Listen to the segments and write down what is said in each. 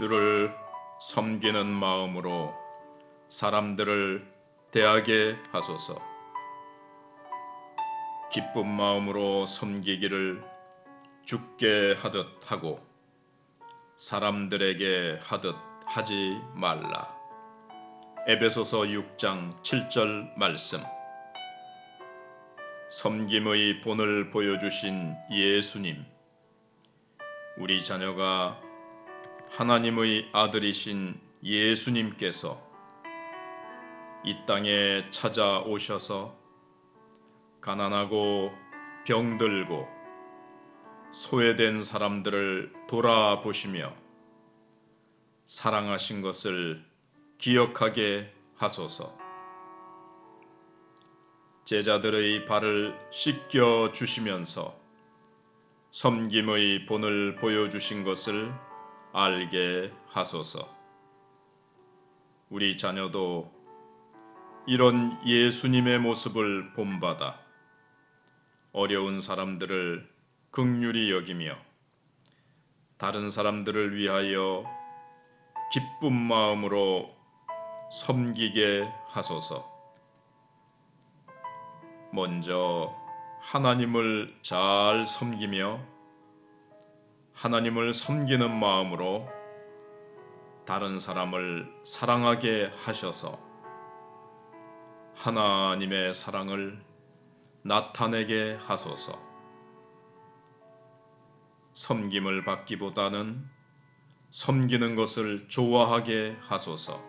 주를 섬기는 마음으로 사람들을 대하게 하소서. 기쁜 마음으로 섬기기를 죽게 하듯 하고 사람들에게 하듯 하지 말라. 에베소서 6장 7절 말씀. 섬김의 본을 보여주신 예수님. 우리 자녀가 하나님의 아들이신 예수님께서 이 땅에 찾아오셔서 가난하고 병들고 소외된 사람들을 돌아보시며 사랑하신 것을 기억하게 하소서. 제자들의 발을 씻겨 주시면서 섬김의 본을 보여주신 것을 알게 하소서. 우리 자녀도 이런 예수님의 모습을 본받아 어려운 사람들을 극률히 여기며 다른 사람들을 위하여 기쁜 마음으로 섬기게 하소서. 먼저 하나님을 잘 섬기며 하나님을 섬기는 마음으로 다른 사람을 사랑하게 하셔서 하나님의 사랑을 나타내게 하소서. 섬김을 받기보다는 섬기는 것을 좋아하게 하소서.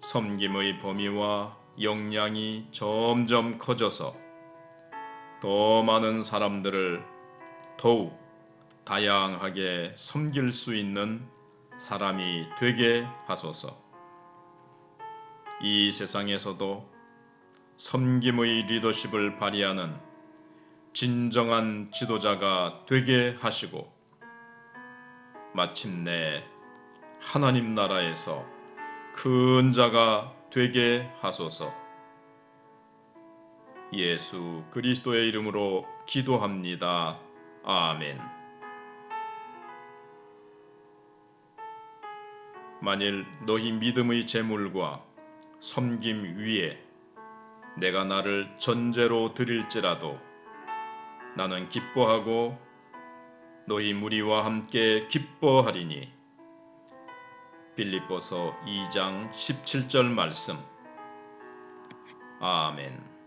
섬김의 범위와 역량이 점점 커져서 더 많은 사람들을 더욱 다양하게 섬길 수 있는 사람이 되게 하소서. 이 세상에서도 섬김의 리더십을 발휘하는 진정한 지도자가 되게 하시고 마침내 하나님 나라에서 큰 자가 되게 하소서. 예수 그리스도의 이름으로 기도합니다. 아멘. 만일 너희 믿음의 재물과 섬김 위에 내가 나를 전제로 드릴지라도 나는 기뻐하고 너희 무리와 함께 기뻐하리니. 빌립보서 2장 17절 말씀. 아멘